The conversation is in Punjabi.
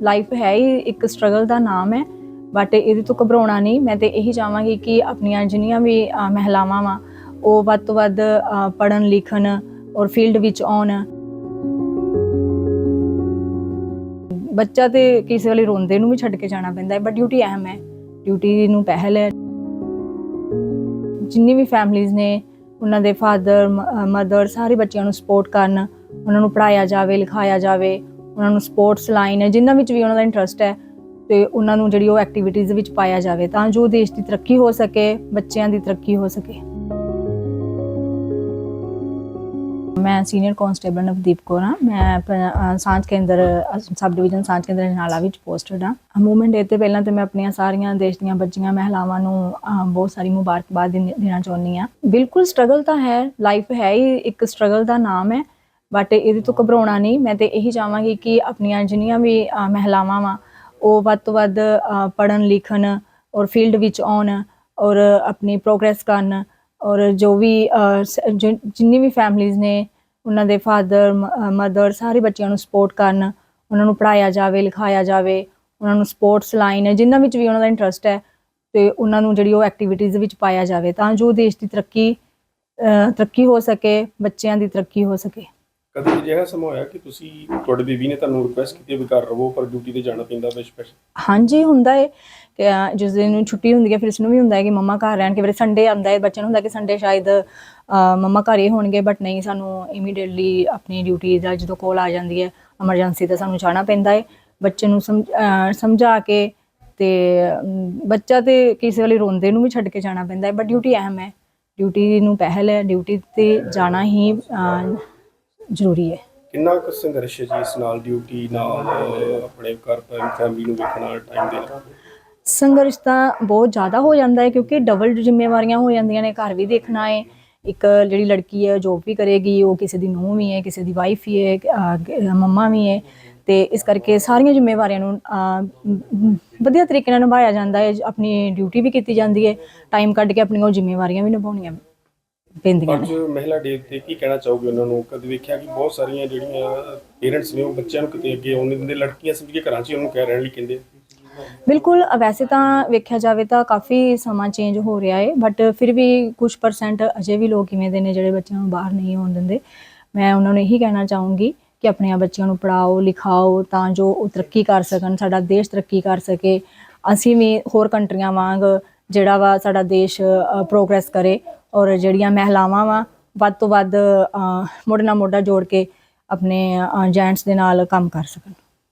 ਲਾਈਫ ਹੈ ਹੀ ਇੱਕ ਸਟਰਗਲ ਦਾ ਨਾਮ ਹੈ ਬਟ ਇਹਦੇ ਤੋਂ ਘਬਰਾਉਣਾ ਨਹੀਂ। ਮੈਂ ਤੇ ਇਹੀ ਚਾਹਾਂਗੀ ਕਿ ਆਪਣੀਆਂ ਜਿੰਨੀਆਂ ਵੀ ਮਹਿਲਾਵਾਂ ਵਾ, ਉਹ ਵੱਧ ਤੋਂ ਵੱਧ ਪੜਨ ਲਿਖਣ ਔਰ ਫੀਲਡ ਵਿੱਚ ਆਉਣ। ਬੱਚਾ ਤੇ ਕਿਸੇ ਵੇਲੇ ਰੋਂਦੇ ਨੂੰ ਵੀ ਛੱਡ ਕੇ ਜਾਣਾ ਪੈਂਦਾ ਹੈ ਬਟ ਡਿਊਟੀ ਅਹਿਮ ਹੈ। ਡਿਊਟੀ ਨੂੰ ਪਹਿਲ ਹੈ। ਜਿੰਨੀ ਵੀ ਫੈਮਲੀਆਂ ਨੇ, ਉਹਨਾਂ ਦੇ ਫਾਦਰ ਮਦਰ ਸਾਰੇ ਬੱਚਿਆਂ ਨੂੰ ਸਪੋਰਟ ਕਰਨ, ਉਹਨਾਂ ਨੂੰ ਪੜਾਇਆ ਜਾਵੇ, ਲਿਖਾਇਆ ਜਾਵੇ ਉਹਨਾਂ ਨੂੰ ਸਪੋਰਟਸ ਲਾਈਨ ਹੈ ਜਿਨ੍ਹਾਂ ਵਿੱਚ ਵੀ ਉਹਨਾਂ ਦਾ ਇੰਟਰਸਟ ਹੈ, ਤੇ ਉਹਨਾਂ ਨੂੰ ਜਿਹੜੀ ਉਹ ਐਕਟੀਵਿਟੀਜ਼ ਵਿੱਚ ਪਾਇਆ ਜਾਵੇ ਤਾਂ ਜੋ ਦੇਸ਼ ਦੀ ਤਰੱਕੀ ਹੋ ਸਕੇ, ਬੱਚਿਆਂ ਦੀ ਤਰੱਕੀ ਹੋ ਸਕੇ। ਮੈਂ ਸੀਨੀਅਰ ਕਾਂਸਟੇਬਲ ਨਵਦੀਪ ਕੌਰ ਹਾਂ। ਮੈਂ ਸਾਂਝ ਕੇਂਦਰ ਸਬ ਡਿਵੀਜ਼ਨ ਸਾਂਝ ਕੇਂਦਰ ਜਨਾਲਾ ਵਿੱਚ ਪੋਸਟਡ ਹਾਂ। ਮੂਵਮੈਂਟ ਡੇ ਤੇ ਪਹਿਲਾਂ ਤੇ ਮੈਂ ਆਪਣੀਆਂ ਸਾਰੀਆਂ ਦੇਸ਼ ਦੀਆਂ ਬੱਚੀਆਂ, ਮਹਿਲਾਵਾਂ ਨੂੰ ਬਹੁਤ ਸਾਰੀ ਮੁਬਾਰਕਬਾਦ ਦੇਣਾ ਚਾਹੁੰਦੀ ਹਾਂ। ਬਿਲਕੁਲ ਸਟਰਗਲ ਤਾਂ ਹੈ ਲਾਈਫ ਹੈ ਹੀ ਇੱਕ ਸਟਰਗਲ ਦਾ ਨਾਮ ਹੈ। ਬਟ ਇਹਦੇ ਤੋਂ ਘਬਰਾਉਣਾ ਨਹੀਂ, ਮੈਂ ਤੇ ਇਹੀ ਚਾਹਾਂਗੀ ਕਿ ਆਪਣੀਆਂ ਜਿੰਨੀਆਂ ਵੀ ਮਹਿਲਾਵਾਂ ਵਾ, ਉਹ ਵੱਧ ਤੋਂ ਵੱਧ ਪੜਨ ਲਿਖਣ ਔਰ ਫੀਲਡ ਵਿੱਚ ਆਉਣ ਔਰ ਆਪਣੀ ਪ੍ਰੋਗਰੈਸ ਕਰਨ ਔਰ ਜੋ ਵੀ ਜਿੰਨੀ ਵੀ ਫੈਮਲੀਆਂ ਨੇ, ਉਹਨਾਂ ਦੇ ਫਾਦਰ ਮਦਰ ਸਾਰੇ ਬੱਚਿਆਂ ਨੂੰ ਸਪੋਰਟ ਕਰਨ, ਉਹਨਾਂ ਨੂੰ ਪੜਾਇਆ ਜਾਵੇ, ਲਿਖਾਇਆ ਜਾਵੇ, ਉਹਨਾਂ ਨੂੰ ਸਪੋਰਟਸ ਲਾਈਨ ਹੈ ਜਿੰਨਾਂ ਵਿੱਚ ਵੀ ਉਹਨਾਂ ਦਾ ਇੰਟਰਸਟ ਹੈ, ਤੇ ਉਹਨਾਂ ਨੂੰ ਜਿਹੜੀ ਉਹ ਐਕਟੀਵਿਟੀਜ਼ ਵਿੱਚ ਪਾਇਆ ਜਾਵੇ ਤਾਂ ਜੋ ਦੇਸ਼ ਦੀ ਤਰੱਕੀ ਤਰੱਕੀ ਹੋ ਸਕੇ, ਬੱਚਿਆਂ ਦੀ ਤਰੱਕੀ ਹੋ ਸਕੇ। ਕਦੇ ਅਜਿਹਾ ਸਮਾਂ ਹੋਇਆ ਕਿ ਤੁਸੀਂ ਤੁਹਾਡੇ ਬੇਬੀ ਨੇ ਤੁਹਾਨੂੰ ਰਿਕੁਐਸਟ ਕੀਤੀ ਵੀ ਘਰ ਰਹੋ ਪਰ ਡਿਊਟੀ ਤੇ ਜਾਣਾ ਪੈਂਦਾ ਵੇ ਸਪੈਸ਼ਲ ਹਾਂਜੀ ਹੁੰਦਾ ਹੈ ਕਿ ਅਹ, ਜਿਸ ਦਿਨ ਨੂੰ ਛੁੱਟੀ ਹੁੰਦੀ ਹੈ ਫਿਰ ਇਸ ਨੂੰ ਵੀ ਹੁੰਦਾ ਹੈ ਕਿ ਮੰਮਾ ਘਰ ਰਹਿਣ ਕਿ ਫਿਰ ਸੰਡੇ ਆਉਂਦਾ ਹੈ ਬੱਚਿਆਂ ਨੂੰ ਹੁੰਦਾ ਕਿ ਸੰਡੇ ਸ਼ਾਇਦ ਅਹ, ਮੰਮਾ ਘਰ ਹੀ ਹੋਣਗੇ ਬਟ ਨਹੀਂ ਸਾਨੂੰ ਇਮੀਡੀਏਟਲੀ ਆਪਣੀ ਡਿਊਟੀ ਦਾ ਜਦੋਂ ਕੋਲ ਆ ਜਾਂਦੀ ਹੈ ਐਮਰਜੈਂਸੀ ਤਾਂ ਸਾਨੂੰ ਜਾਣਾ ਪੈਂਦਾ ਹੈ ਬੱਚੇ ਨੂੰ ਸਮਝ- ਅਹ, ਸਮਝਾ ਕੇ ਤੇ ਅਮ, ਬੱਚਾ ਤੇ ਕਿਸੇ ਵੇਲੇ ਰੋਂਦੇ ਨੂੰ ਵੀ ਛੱਡ ਕੇ ਜਾਣਾ ਪੈਂਦਾ ਹੈ ਬਟ ਡਿਊਟੀ ਅਹਿਮ ਹੈ। ਡਿਊਟੀ ਨੂੰ ਪਹਿਲ ਹੈ ਡਿਊਟੀ ਤੇ ਜਾਣਾ ਹੀ ਅਹ, ਜ਼ਰੂਰੀ ਹੈ। ਕਿੰਨਾ ਕੁ ਸੰਘਰਸ਼ ਹੈ ਜੀ ਇਸ ਨਾਲ ਡਿਊਟੀ ਨਾਲ ਆਪਣੇ ਘਰ ਫੈਮਿਲੀ ਨੂੰ ਵੇਖਣਾ ਟਾਈਮ ਦੇਣਾ ਸੰਘਰਸ਼ ਤਾਂ ਬਹੁਤ ਜ਼ਿਆਦਾ ਹੋ ਜਾਂਦਾ ਹੈ ਕਿਉਂਕਿ ਡਬਲ ਜ਼ਿੰਮੇਵਾਰੀਆਂ ਹੋ ਜਾਂਦੀਆਂ ਨੇ ਘਰ ਵੀ ਦੇਖਣਾ ਹੈ। ਇੱਕ ਜਿਹੜੀ ਲੜਕੀ ਹੈ ਜੋਬ ਵੀ ਕਰੇਗੀ ਉਹ ਕਿਸੇ ਦੀ ਨੂੰਹ ਵੀ ਹੈ ਕਿਸੇ ਦੀ ਵਾਈਫ ਵੀ ਹੈ ਮੰਮਾ ਵੀ ਹੈ। ਤੇ ਇਸ ਕਰਕੇ ਸਾਰੀਆਂ ਜ਼ਿੰਮੇਵਾਰੀਆਂ ਨੂੰ ਵਧੀਆ ਤਰੀਕੇ ਨਾਲ ਨਿਭਾਇਆ ਜਾਂਦਾ ਹੈ। ਆਪਣੀ ਡਿਊਟੀ ਵੀ ਕੀਤੀ ਜਾਂਦੀ ਹੈ। ਟਾਈਮ ਕੱਢ ਕੇ ਆਪਣੀਆਂ ਉਹ ਜ਼ਿੰਮੇਵਾਰੀਆਂ ਵੀ ਨਿਭਾਉਣੀਆਂ। ਪੈਂਦੀਆਂ ਅੱਜ ਨੇ ਮਹਿਲਾ ਡੇ ਤੇ ਕੀ ਕਹਿਣਾ ਚਾਹੋਗੇ ਉਹਨਾਂ ਨੂੰ? ਕਦੇ ਵੇਖਿਆ ਕਿ ਬਹੁਤ ਸਾਰੀਆਂ ਜਿਹੜੀਆਂ ਪੇਰੈਂਟਸ ਨੇ ਉਹ ਬੱਚਿਆਂ ਨੂੰ ਕਿਤੇ ਅੱਗੇ ਆਉਣ ਨਹੀਂ ਦਿੰਦੇ? ਲੜਕੀਆਂ ਸਮਝ ਕੇ ਘਰਾਂ 'ਚ ਹੀ ਉਹਨੂੰ ਕਹਿ ਰਹਿਣ ਲਈ ਕਹਿੰਦੇ ਬਿਲਕੁਲ ਅ, ਵੈਸੇ ਤਾਂ ਵੇਖਿਆ ਜਾਵੇ ਤਾਂ ਕਾਫੀ ਸਮਾਂ ਚੇਂਜ ਹੋ ਰਿਹਾ ਹੈ ਬਟ ਫਿਰ ਵੀ ਕੁਝ ਪਰਸੈਂਟ ਅਜੇ ਵੀ ਲੋਕ ਇਵੇਂ ਦੇ ਨੇ ਜਿਹੜੇ ਬੱਚਿਆਂ ਨੂੰ ਬਾਹਰ ਨਹੀਂ ਆਉਣ ਦਿੰਦੇ। ਮੈਂ ਉਹਨਾਂ ਨੂੰ ਇਹੀ ਕਹਿਣਾ ਚਾਹੂੰਗੀ ਕਿ ਆਪਣੀਆਂ ਬੱਚਿਆਂ ਨੂੰ ਪੜਾਓ ਲਿਖਾਓ ਤਾਂ ਜੋ ਉਹ ਤਰੱਕੀ ਕਰ ਸਕਣ ਸਾਡਾ ਦੇਸ਼ ਤਰੱਕੀ ਕਰ ਸਕੇ। ਅਸੀਂ ਵੀ ਹੋਰ ਕੰਟਰੀਆਂ ਵਾਂਗ ਜਿਹੜਾ ਵਾ ਸਾਡਾ ਦੇਸ਼ ਪ੍ਰੋਗਰੈਸ ਕਰੇ। ਔਰ ਜਿਹੜੀਆਂ ਮਹਿਲਾਵਾਂ ਵਾ, ਵੱਧ ਤੋਂ ਵੱਧ ਮੋਢੇ ਨਾਲ ਮੋਢਾ ਜੋੜ ਕੇ ਆਪਣੇ ਜੈਂਟਸ ਦੇ ਨਾਲ ਕੰਮ ਕਰ ਸਕਣ।